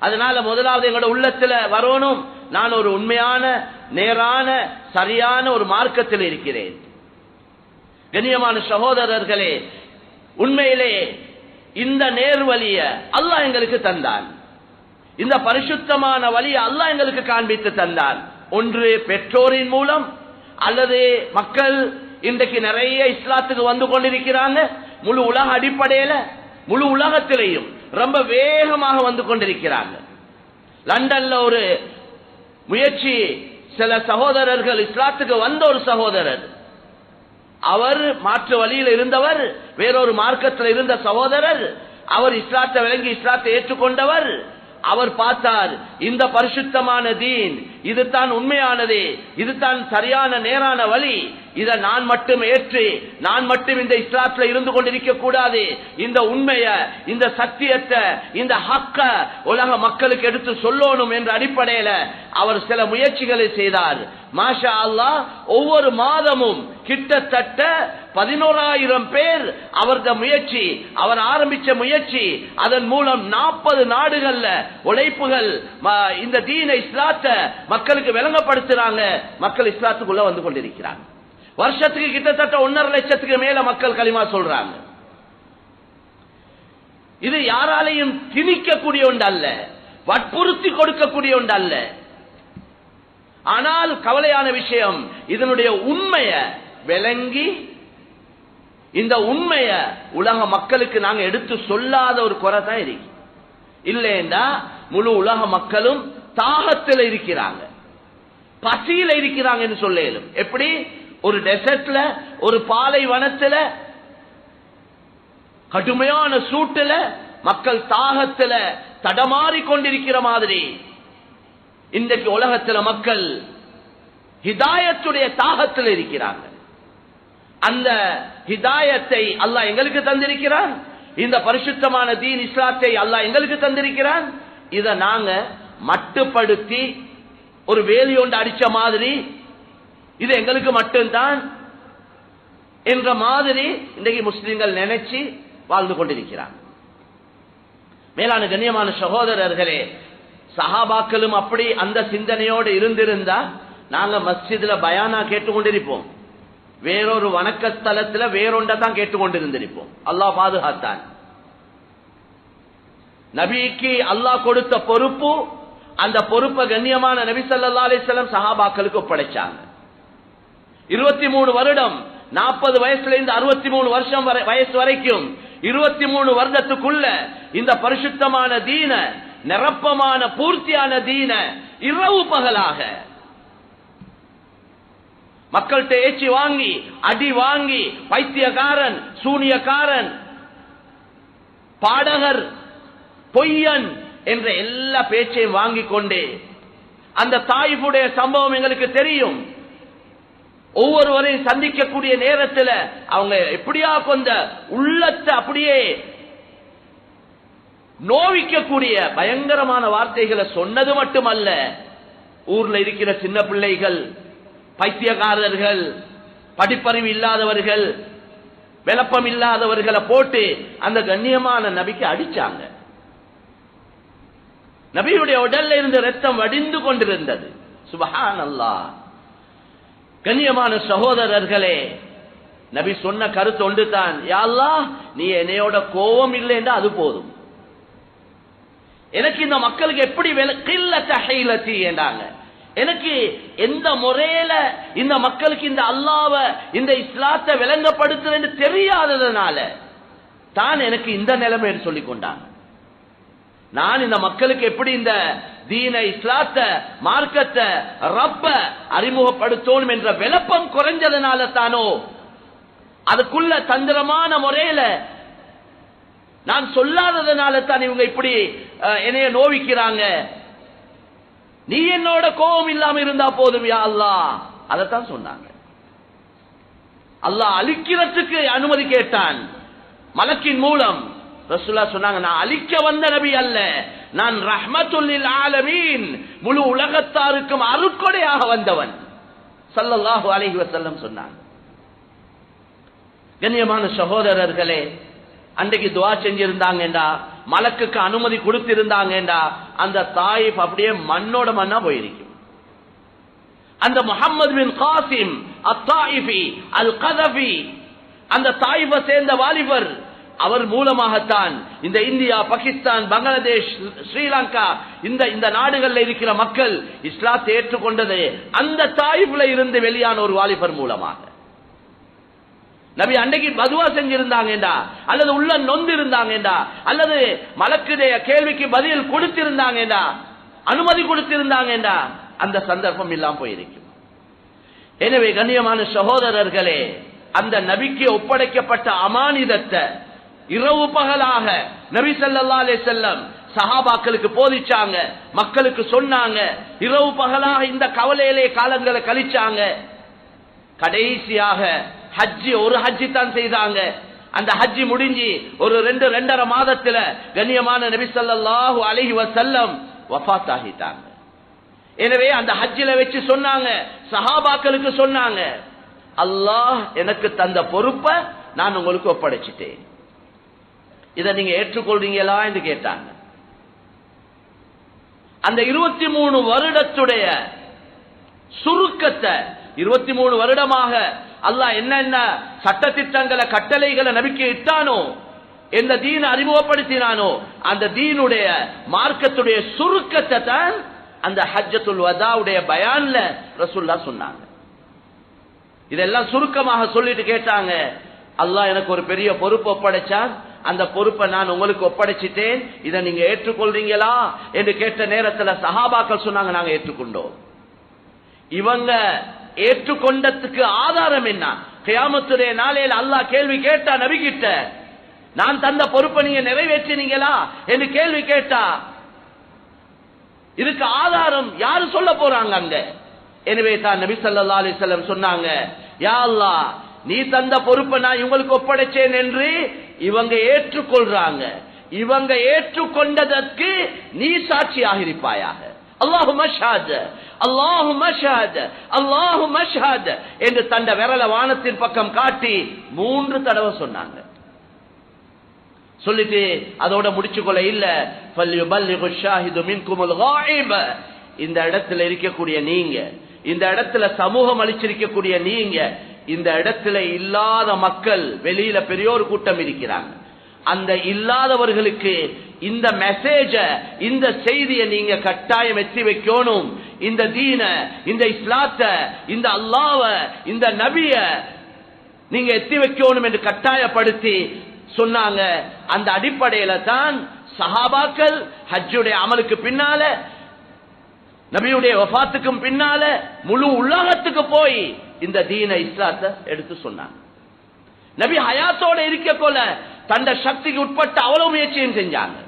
அதனால முதலாவது எங்களோட உள்ளத்துல வரணும். நான் ஒரு உண்மையான நேரான சரியான ஒரு மார்க்கத்தில் இருக்கிறேன். கண்ணியமான சகோதரர்களே உண்மையிலே இந்த நேர்வழிய அல்லாஹ் எங்களுக்கு தந்தான். இந்த பரிசுத்தமான வழியை அல்லாஹ் எங்களுக்கு காண்பித்து தந்தான். ஒன்று பெற்றோரின் மூலம் அல்லது மக்கள் இன்றைக்கு நிறைய இஸ்லாத்துக்கு வந்து கொண்டிருக்கிறாங்க. முழு உலக அடிப்படையில முழு உலகத்திலையும். ரொம்ப வேகமாக வந்து கொண்டிருக்கிறாங்க. லண்டன்ல ஒரு முயற்சி சில சகோதரர்கள் இஸ்லாத்துக்கு வந்த ஒரு சகோதரர். அவர் மாற்று வழியில் இருந்தவர் வேறொரு மார்க்கத்தில் இருந்த சகோதரர் அவர் இஸ்லாத்தை விளங்கி இஸ்லாத்தை ஏற்றுக்கொண்டவர். அவர் பார்த்தார் இந்த பரிசுத்தமான தீன் இதுதான் உண்மையானது இதுதான் சரியான நேரான வழி இதை நான் மட்டும் ஏற்று நான் மட்டும் இந்த இஸ்லாத்துல இருந்து கொண்டிருக்க கூடாது. இந்த உண்மைய இந்த சத்தியத்தை இந்த ஹக்க உலக மக்களுக்கு எடுத்து சொல்லணும் என்ற அடிப்படையில அவர் சில முயற்சிகளை செய்தார். மாஷா அல்லாஹ் ஒவ்வொரு மாதமும் கிட்டத்தட்ட பதினோராயிரம் பேர் அவரது முயற்சி அவர் ஆரம்பிச்ச முயற்சி அதன் மூலம் நாற்பது நாடுகள்ல உழைப்புகள் ம- இந்த தீன இஸ்லாத்தை மக்களுக்கு விளங்கப்படுத்துறாங்க. மக்கள் இஸ்லாத்துக்குள்ள வந்து கொண்டிருக்கிறாங்க. வருஷத்துக்கு கிட்டத்தட்ட ஒன்னரை லட்சத்துக்கு மேல மக்கள் களிமா சொல்றாங்க. இது யாராலையும் திணிக்கக்கூடிய ஒன்று அல்ல வற்புறுத்தி கொடுக்கக்கூடிய ஒன்று அல்ல. ஆனால் கவலையான விஷயம் இதனுடைய உண்மைய விளங்கி இந்த உண்மைய உலக மக்களுக்கு நாங்க எடுத்து சொல்லாத ஒரு குறை தான் இருக்கு. இல்லைன்னா முழு உலக மக்களும் தாகத்தில் இருக்கிறாங்க. பசியில இருக்கிறாங்கன்னு சொல்ல எப்படி? ஒரு டெசர்ட்ல ஒரு பாலைவனத்துல கடுமையான சூட்டுல மக்கள் தாகத்துல தடமாறி கொண்டிருக்கிற மாதிரி. இன்றைக்கு உலகத்துல மக்கள் ஹிதாயத்துடைய தாகத்தில் இருக்கிறாங்க. அந்த ஹிதாயத்தை அல்லாஹ் எங்களுக்கு தந்திருக்கிறான். இந்த பரிசுத்தமான தீன் இஸ்லாத்தை அல்லாஹ் எங்களுக்கு தந்திருக்கிறான். இதை நாங்க மட்டுப்படுத்தி ஒரு வேலி ஒன்று அடிச்ச மாதிரி இது எங்களுக்கு மட்டும்தான் என்ற மாதிரி இன்றைக்கு முஸ்லிம்கள் நினைச்சு வாழ்ந்து கொண்டிருக்கிறார். மேலான கண்ணியமான சகோதரர்களே சஹாபாக்களும் அப்படி அந்த சிந்தனையோடு இருந்திருந்தா நாங்க மஸ்ஜிதுல பயானா கேட்டுக்கொண்டிருப்போம். வேறொரு வணக்க ஸ்தலத்துல வேறொண்ட தான் கேட்டுக்கொண்டிருந்திருப்போம். அல்லாஹ் பாதுகாத்தான். நபிக்கு அல்லாஹ் கொடுத்த பொறுப்பு அந்த பொறுப்பை கண்ணியமான நபி சல்லா அலிஸ்லாம் சஹாபாக்களுக்கு ஒப்படைச்சாங்க. இருபத்தி மூணு வருடம் நாற்பது வயசுல இருந்து அறுபத்தி மூணு வருஷம் வயசு வரைக்கும் இருபத்தி மூணு வருடத்துக்குள்ள இந்த பரிசுத்தமான தீன நிரப்பமான பூர்த்தியான தீன இரவு பகலாக மக்கள்கிட்ட ஏச்சி வாங்கி அடி வாங்கி பைத்தியக்காரன் சூனியக்காரன் பாடகர் பொய்யன் என்ற எல்லா பேச்சையும் வாங்கிக் கொண்டே அந்த தாய்புடைய சம்பவம் எங்களுக்கு தெரியும். ஒவ்வொருவரையும் சந்திக்கக்கூடிய நேரத்தில் அவங்க எப்படியா கொண்ட உள்ளத்தை அப்படியே நோவிக்கக்கூடிய பயங்கரமான வார்த்தைகளை சொன்னது மட்டுமல்ல ஊர்ல இருக்கிற சின்ன பிள்ளைகள் பைத்தியக்காரர்கள் படிப்பறிவு இல்லாதவர்கள் விளப்பம் இல்லாதவர்களை போட்டு அந்த கண்ணியமான நபிக்கு அடிச்சாங்க. நபியுடைய உடல்ல இருந்து ரத்தம் வடிந்து கொண்டிருந்தது. சுபஹான் அல்லாஹ் கண்ணியமான சகோதரர்களே நபி சொன்ன கருத்து ஒன்று தான் யாழ்லா நீ என்னையோட கோபம் இல்லைன்னா அது போதும். எனக்கு இந்த மக்களுக்கு எப்படி கில்லத்தி என்றாங்க. எனக்கு எந்த முறையில இந்த மக்களுக்கு இந்த அல்லாவ இந்த இஸ்லாத்தை விளங்கப்படுத்துறேன்னு தெரியாததுனால தான் எனக்கு இந்த நிலைமை சொல்லிக் கொண்டாங்க. நான் இந்த மக்களுக்கு எப்படி இந்த தீன இஸ்லாத்த மார்க்கத்தை ரப்ப அறிமுகப்படுத்தணும் என்ற விளப்பம் குறைஞ்சதுனால தானோ? அதுக்குள்ள தந்திரமான முறையில நான் சொல்லாததுனால தான் இவங்க இப்படி அஹ், என்னைய நோவிக்கிறாங்க? நீ என்னோட கோபம் இல்லாம இருந்தா போதும் யா அல்லாஹ். அதைத்தான் சொன்னாங்க. அல்லாஹ் அழிக்கிறதுக்கு அனுமதி கேட்டான். மலக்கின் மூலம் ரசுல்லா சொன்னாங்க நான் அழிக்க வந்த நபி அல்ல. நான் ரஹ்மத்துல்லில் ஆலமீன். முழு உலகத்தாருக்கும் அருக்கொடையாக வந்தவன். சல்லல்லாஹு அலஹி வசல்லம் சொன்னாங்க. கண்ணியமான சகோதரர்களே அன்றைக்கு துவா செஞ்சிருந்தாங்கடா மலக்குக்கு அனுமதி கொடுத்திருந்தாங்கடா அந்த தாயிப் அப்படியே மண்ணோட மண்ணா போயிருக்கும். அந்த முகமது பின் காசிம் அத்தாயிபி அல் கதபி அந்த தாயிபை சேர்ந்த வாலிபர் அவர் மூலமாகத்தான் இந்த இந்தியா பாகிஸ்தான் பங்களாதேஷ் ஸ்ரீலங்கா இந்த இந்த நாடுகளில் இருக்கிற மக்கள் இஸ்லாத்தை ஏற்றுக்கொண்டது அந்த தாய்ப்புல இருந்து வெளியான ஒரு வாலிபர் மூலமாக. நபி அன்னைக்கு பதுவா செஞ்சிருந்தாங்கடா அல்லது உள்ள நொந்து இருந்தாங்கடா அல்லது மலக்குடைய கேள்விக்கு பதில் கொடுத்திருந்தாங்கடா அனுமதி கொடுத்திருந்தாங்கடா அந்த சந்தர்ப்பம் இல்லாம போயிருக்கும். எனவே கண்ணியமான சகோதரர்களே அந்த நபிக்கு ஒப்படைக்கப்பட்ட அமானிதத்தை இரவு பகலாக நபி சல்லா அலே செல்லம் சஹாபாக்களுக்கு போதிச்சாங்க மக்களுக்கு சொன்னாங்க இரவு பகலாக இந்த கவலையிலே காலங்களை கழிச்சாங்க. கடைசியாக ஹஜ்ஜி ஒரு ஹஜ்ஜி தான் செய்தாங்க. அந்த ஹஜ்ஜி முடிஞ்சு ஒரு ரெண்டு ரெண்டரை மாதத்துல கண்ணியமான நபி ஸல்லல்லாஹு அலஹி வசல்லம் வஃபாத் ஆகிட்டாங்க எனவே அந்த ஹஜ்ஜில வச்சு சொன்னாங்க சஹாபாக்களுக்கு சொன்னாங்க அல்லாஹ் எனக்கு தந்த பொறுப்பை நான் உங்களுக்கு ஒப்படைச்சிட்டேன். இதை நீங்க ஏற்றுக்கொள்றீங்களா என்று கேட்டாங்க. அந்த இருபத்தி மூணு வருடத்துடைய சுருக்கத்தை இருபத்தி மூணு வருடமாக அல்லாஹ் என்னென்ன சட்டத்திட்டங்களை கட்டளைகளை நம்பிக்கை இட்டானோ எந்த தீன் அறிமுகப்படுத்தினானோ அந்த தீனுடைய மார்க்கத்துடைய சுருக்கத்தை தான் அந்த ஹஜ்ஜத்துல் வதாவுடைய பயான்ல ரசுல்லா சொன்னாங்க. இதெல்லாம் சுருக்கமாக சொல்லிட்டு கேட்டாங்க. அல்லாஹ் எனக்கு ஒரு பெரிய பொறுப்பு ஒப்படைச்சான் அந்த பொறுப்பை நான் உங்களுக்கு ஒப்படைச்சிட்டேன். இதை நீங்க ஏற்றுக்கொள்றீங்களா? என்று கேட்ட நேரத்தில் சஹாபாக்கள் சொன்னாங்க நாங்க ஏற்றுக்கொண்டோம். இவங்க ஏற்றுக்கொண்டதுக்கு ஆதாரம் என்ன? கியாமத்துடைய நாளையில் அல்லாஹ் கேள்வி கேட்டா நபிகிட்ட நான் தந்த பொறுப்பை நீங்க நிறைவேற்றினீங்களா? என்று கேள்வி கேட்டா இதுக்கு ஆதாரம் யாரு சொல்ல போறாங்க அங்க? எனவே தான் நபி சல்லா அலைஹி சொன்னாங்க யா அல்லாஹ் நீ தந்த பொறுப்பை நான் இவங்களுக்கு ஒப்படைச்சேன் என்று இவங்க ஏற்றுக்கொள்றாங்க. இவங்க ஏற்றுக்கொண்டதற்கு நீ சாட்சியாக இருப்பாயாக அல்லாஹும் அல்லாஹும் அல்லாஹும் என்று தண்ட விரல வானத்தின் பக்கம் காட்டி மூன்று தடவை சொன்னாங்க. சொல்லிட்டு அதோட முடிச்சுக்கொள்ள இல்ல. இந்த இடத்துல இருக்கக்கூடிய நீங்க இந்த இடத்துல சமூகம் அளிச்சிருக்கக்கூடிய நீங்க இந்த இடத்துல இல்லாத மக்கள் வெளியில பெரியோர் கூட்டம் இருக்கிறாங்க. அந்த இல்லாதவர்களுக்கு இந்த மெசேஜ இந்த செய்தியை நீங்க கட்டாயம் எத்தி வைக்கணும். இந்த தீன இந்த இஸ்லாத்த இந்த அல்லாவ இந்த நபிய நீங்க எத்தி வைக்கணும் என்று கட்டாயப்படுத்தி சொன்னாங்க. அந்த அடிப்படையில தான் சஹாபாக்கள் ஹஜ்ஜுடைய அமலுக்கு பின்னால நபியுடைய வஃபாத்துக்கும் பின்னால முழு உலகத்துக்கு போய் இந்த தீன இஸ்லாத்தை எடுத்து சொன்னாங்க. நபி ஹயாத்தோட இருக்க போல தண்ட சக்திக்கு உட்பட்ட அவ்வளவு முயற்சியும் செஞ்சாங்க.